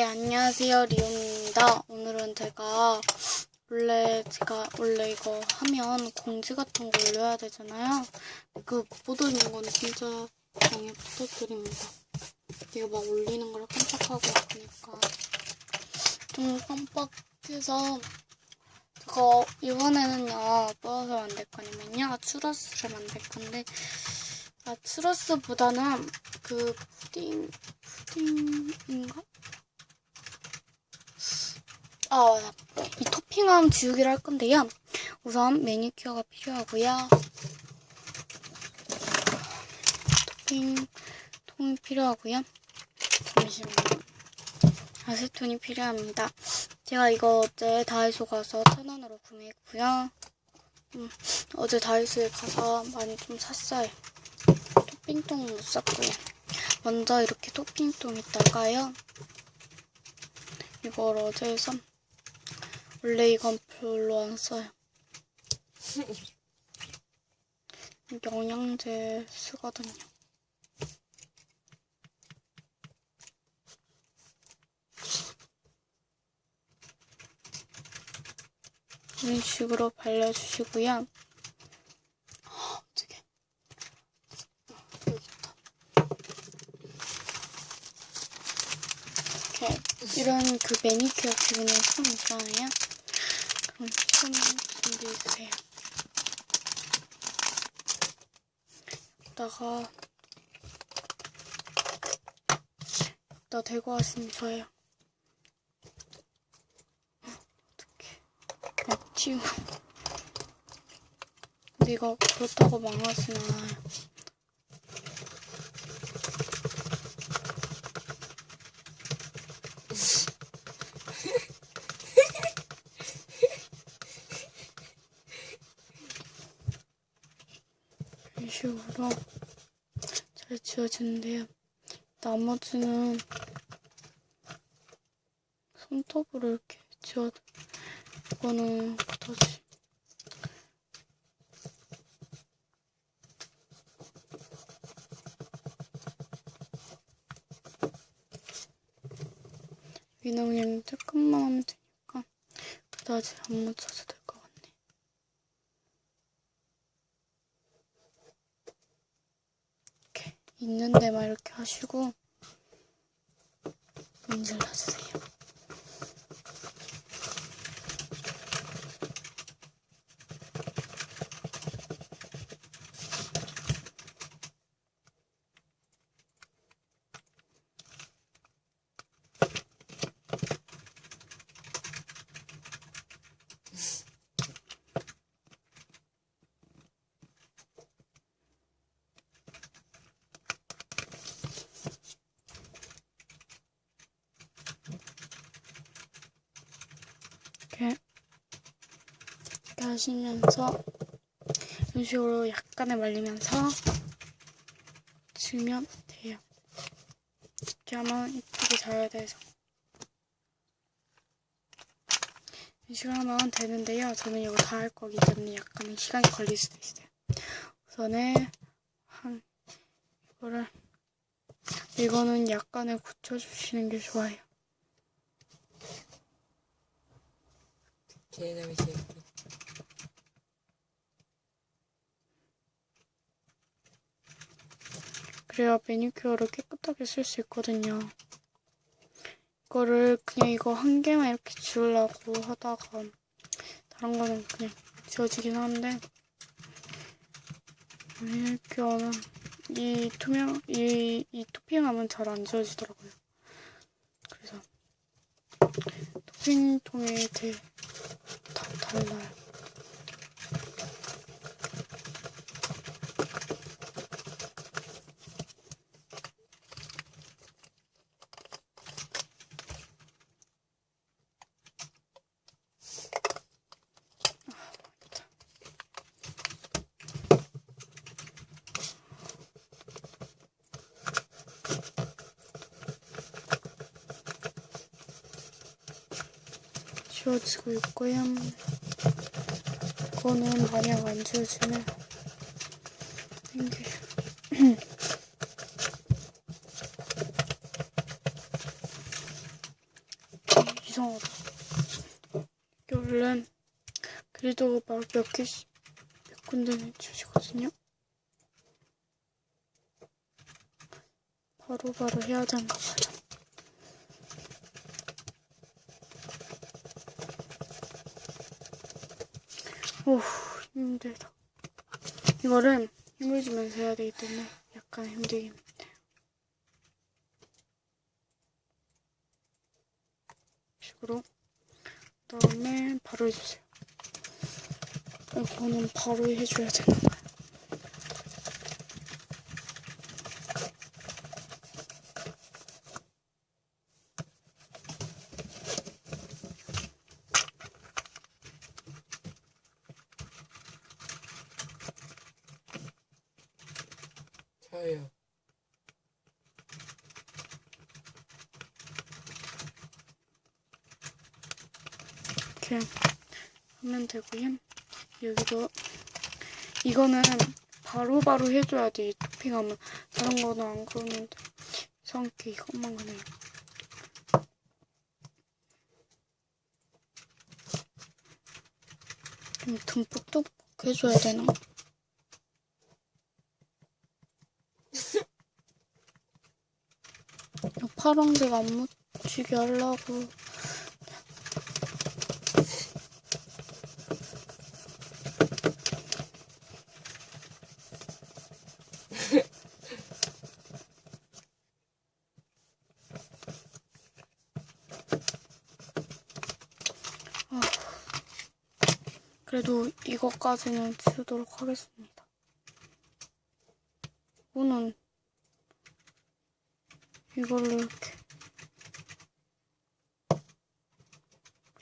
네, 안녕하세요 리온입니다. 오늘은 제가 원래 제가 원래 이거 하면 공지 같은 거 올려야 되잖아요. 그 못 올리는 건 진짜 양해 부탁드립니다. 이거 막 올리는 걸 깜빡하고 있으니까 좀 깜빡해서 제가 이번에는요 무엇을 만들 거냐면요 추러스를 만들 건데 아 추러스보다는 그 푸딩 푸딩인가? 아. 이 토핑함 지우기를 할 건데요. 우선 매니큐어가 필요하고요. 토핑 통이 필요하고요. 잠시만요. 아세톤이 필요합니다. 제가 이거 어제 다이소 가서 천 원으로 구매했고요. 음, 어제 다이소에 가서 많이 좀 샀어요. 토핑통 못 샀고요. 먼저 이렇게 토핑통에다가요. 이걸 어제 산 원래 이건 별로 안 써요. 영양제 쓰거든요. 이런 식으로 발라주시고요. 이렇게 이런 그 매니큐어 기분이 참 있잖아요. 손 준비해주세요. 여기다가 나 대고 왔으면 좋아요. 어떡해. 막 튀고. 근데 이거 그렇다고 망하진 않아요. 식으로 잘 지워지는데요. 나머지는 손톱으로 이렇게 지워, 이거는 다시. 여기는 그냥 조금만 하면 되니까 그다지 안 묻혀도 될 것 같네. 이렇게 있는 데만 이렇게 하시고 문질 놔주세요. 이렇게 이렇게 하시면서 이런 식으로 약간의 말리면서 지우면 돼요. 이렇게 하면 이쁘게 자라야 돼서 이런 식으로 하면 되는데요. 저는 이거 다 할 거기 때문에 약간의 시간이 걸릴 수도 있어요. 우선은 한 이거를 이거는 약간의 굳혀주시는 게 좋아요. 개념이 제일 그래야 매니큐어를 깨끗하게 쓸 수 있거든요. 이거를 그냥 이거 한 개만 이렇게 지우려고 하다가 다른 거는 그냥 지워지긴 하는데 매니큐어는 이 투명 이, 이 토핑하면 잘 안 지워지더라고요. 그래서 토핑통이 되게 다 달라요. 지워지고 있고요. 이거는 만약 안 지워지면 이게 이상하다. 이게 원래 그래도 막 몇 개씩 몇 군데는 주시거든요. 바로 바로 해야 되는가 봐요. 오우 힘들다. 이거를 힘을 주면서 해야 되기 때문에 약간 힘들긴 합니다. 식으로 그 다음에 바로 해주세요. 이거는 바로 해줘야 되나 봐요. 이렇게 하면 되고요. 여기도 이거는 바로 바로 해줘야 돼. 이 토핑하면 다른 거는 안 그러는데 이상하게 이것만 그네. 좀 듬뿍 듬뿍 해줘야 되나? 이 파란색 안 묻히게 하려고 그래도 이것까지는 치우도록 하겠습니다. 이거는 이걸로 이렇게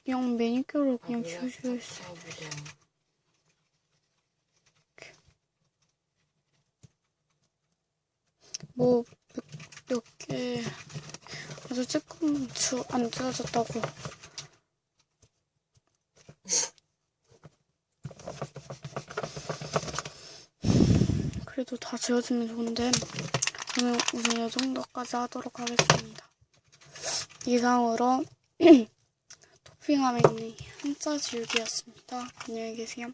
그냥 매니큐어를 그냥 지워줘야 했어. 보 뭐 몇 개 아주 조금 주, 안 지워졌다고. 그래도 다 지워지면 좋은데 저는 우선 이 정도까지 하도록 하겠습니다. 이상으로 토핑함에 있는 한자 지우기였습니다. 안녕히 계세요.